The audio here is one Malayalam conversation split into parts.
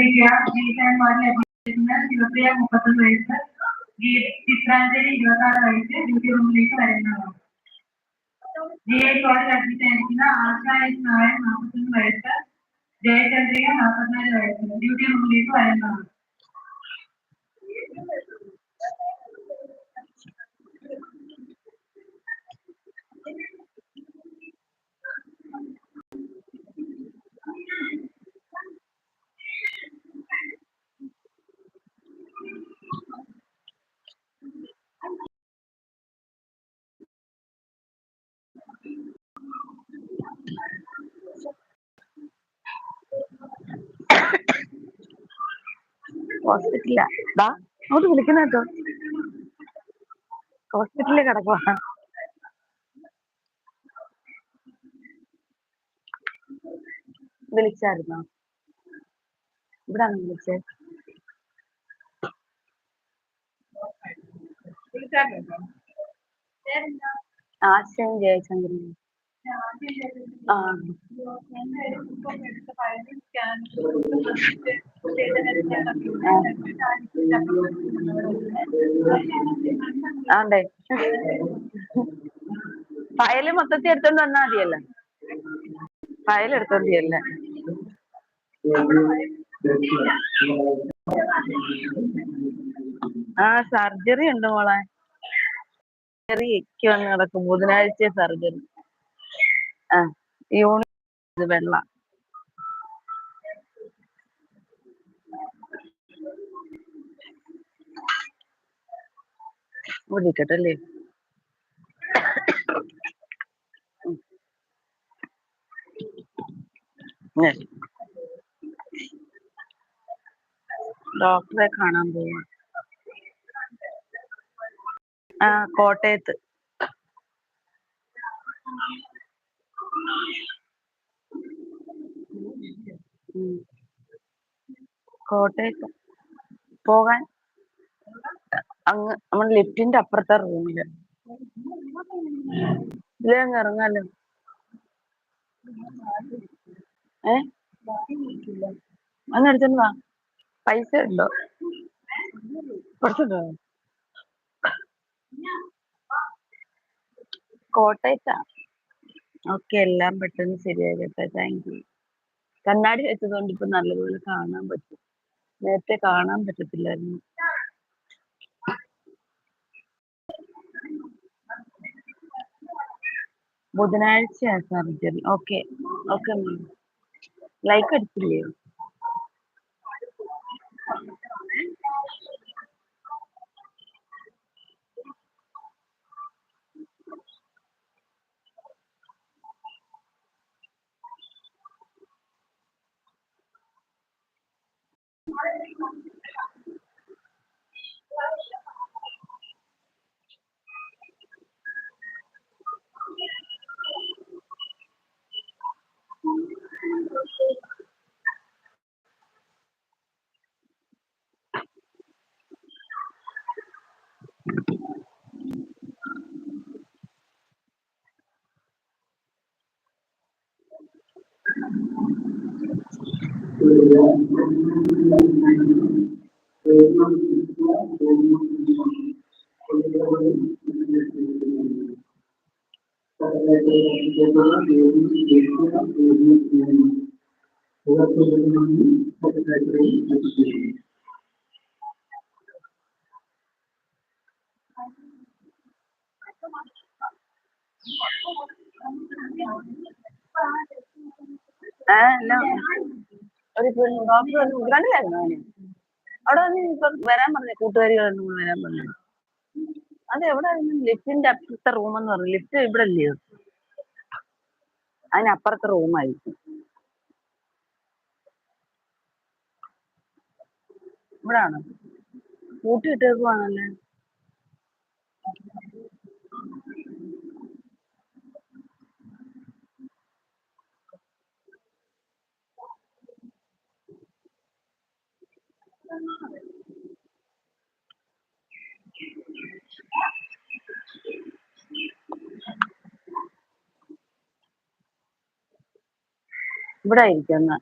ശ്രദ്ധിക്കുക ജീവിക്കാൻമാരിൽ അഭിനയിക്കുന്ന ശിവപ്രിയ മുപ്പത്തൊന്ന് വയസ്സ് ഗീ- ചിത്രാഞ്ജലി ഇരുപത്തി ആറ് വയസ്സ് ഡ്യൂട്ടി റൂമിലേക്ക് വരുന്നതാണ് ജി ഐ കോളേജിൽ അഡ്മിറ്റ് ആയിരിക്കുന്ന ആശ എസ് നായർ നാൽപ്പത്തൊന്ന് വയസ്സ് ജയചന്ദ്രിക നാൽപ്പത്തിനാല് വയസ്സ് ഡ്യൂട്ടി റൂമിലേക്ക് വരുന്നതാണ് ഹോസ്പിറ്റലിലാ. ഡാ അങ്ങോട്ട് വിളിക്കുന്ന കേട്ടോ ഹോസ്പിറ്റലിൽ കിടക്കുവാ. വിളിച്ചായിരുന്നോ? ഇവിടാണ് വിളിച്ചേ? ആശയം ജയചന്ദ്രനും ആ ആണ്ടേ. ഫയൽ മൊത്തത്തിൽ എടുത്തോണ്ട് വന്നാ മതിയല്ലോ. ഫയൽ എടുത്തോണ്ട് ചെയ്യല്ലേ ആ സർജറി ഉണ്ട് മോളെ. സർജറിക്ക് വന്ന് നടക്കും. ബുധനാഴ്ച സർജറി. യൂണി വെള്ള. ഏ. ഡോക്ടറെ കാണാൻ പോവാ ആ കോട്ടയത്ത് കോട്ടയത്ത് പോകാൻ അങ്ങ് നമ്മൾ ലിഫ്റ്റിന്റെ അപ്പുറത്തെ റൂമിൽ. ഇതിലേ അങ്ങ് ഇറങ്ങാലോ? ഏ? അന്ന് എടുത്തോണ്ട് വാ. പൈസ ഉണ്ടോ? കുറച്ചുണ്ടോ കോട്ടയത്താ? ഓക്കെ എല്ലാം പെട്ടെന്ന് ശരിയാകട്ടെ താങ്ക് യു. കണ്ണാടി വെച്ചതുകൊണ്ട് ഇപ്പൊ നല്ലപോലെ കാണാൻ പറ്റും. നേരത്തെ കാണാൻ പറ്റത്തില്ലായിരുന്നു. ബുധനാഴ്ച സർജറി. ഓക്കെ. ഓക്കെ ലൈക്ക് അടിച്ചില്ലയോ? ഏ അല്ല ഒരു ഡോക്ടർ വന്ന് കണ്ടില്ലായിരുന്നു അവന്? അവിടെ വന്ന് ഇപ്പൊ വരാൻ പറഞ്ഞു കൂട്ടുകാരികളൊന്നും വരാൻ പറഞ്ഞു. അത് എവിടെ ലിഫ്റ്റിന്റെ അപ്പുറത്തെ റൂം എന്ന് പറഞ്ഞു. ലിഫ്റ്റ് ഇവിടെ അല്ലയോ അതിനപ്പുറത്തെ റൂമായിരിക്കും ഇവിടാണ്? കൂട്ടിയിട്ടേക്കുവാണല്ലേ ഇവിടെ ഇരിക്കുന്നു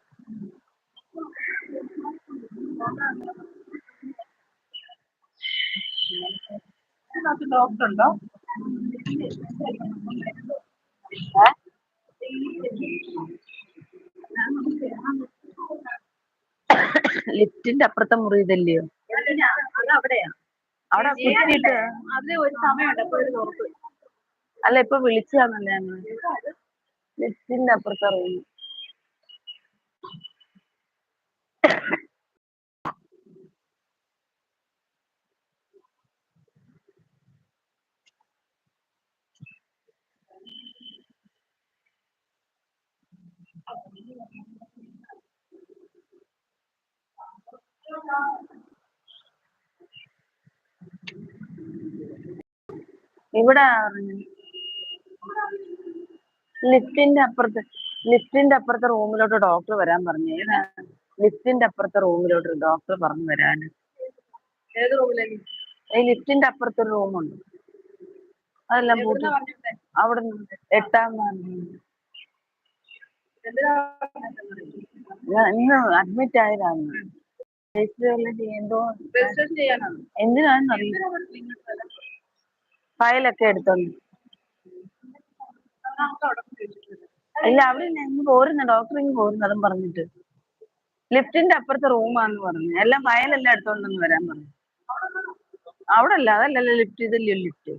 ലിഫ്റ്റിന്റെ അപ്പുറത്തെ മുറി ഇതല്ലയോ? അവിടെ കുത്തിയിട്ട് അല്ല ഇപ്പൊ വിളിച്ചതാണല്ലേ ലിഫ്റ്റിന്റെ അപ്പുറത്തെ റൂം. ഇവിടെ ലിഫ്റ്റിന്റെ അപ്പുറത്ത് ലിഫ്റ്റിന്റെ അപ്പുറത്തെ റൂമിലോട്ട് ഡോക്ടർ വരാൻ പറഞ്ഞു. ലിഫ്റ്റിന്റെ അപ്പുറത്തെ റൂമിലോട്ട് ഡോക്ടർ പറഞ്ഞു വരാൻ. ഏത് റൂമിലേക്ക് ഈ ലിഫ്റ്റിന്റെ അപ്പുറത്തൊരു റൂമുണ്ട്. അതെല്ലാം അവിടെ എട്ടാം വാർഡിൽ. അഡ്മിറ്റ് ആയതാണ്. ചെയ്യാനാണ് എന്തിനാണെന്ന് അറിയില്ല. ഫയലൊക്കെ എടുത്തോണ്ട്. ഇല്ല അവിടെ ഇങ്ങ് പോരുന്നു ഡോക്ടർ ഇങ്ങ് പോരുന്നു അതും പറഞ്ഞിട്ട്. ലിഫ്റ്റിന്റെ അപ്പുറത്തെ റൂമാന്ന് പറഞ്ഞു. എല്ലാം ഫയലെല്ലാം എടുത്തോണ്ടെന്ന് വരാൻ പറഞ്ഞു. അവിടെ അല്ല അതല്ലല്ലോ ലിഫ്റ്റ് ഇതല്ലേ ലിഫ്റ്റ്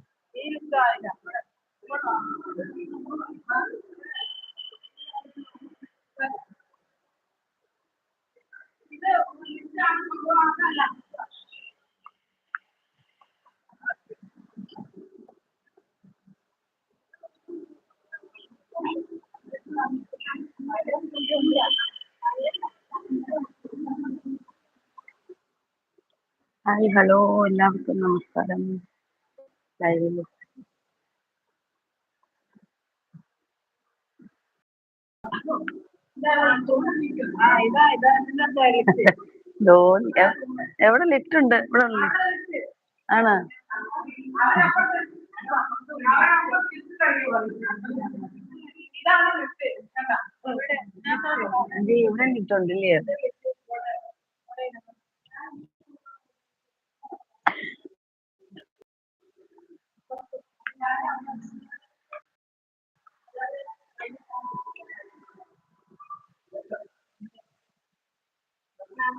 ഈ ലിസ്റ്റ് ആയില്ല അവിടെ ഇത് എ- എവിടെ ലിഫ്റ്റ് ഉണ്ട്? ഇവിടെ ഉണ്ട്? ആണോ? ഇവിടെ ലിറ്റ് ലിഫ്റ്റ് ഉണ്ടല്ലേ?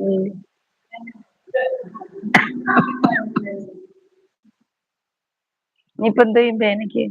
ഉം. ഇനിയിപ്പോ എന്ത് ചെയ്യും പേനയ്ക്ക്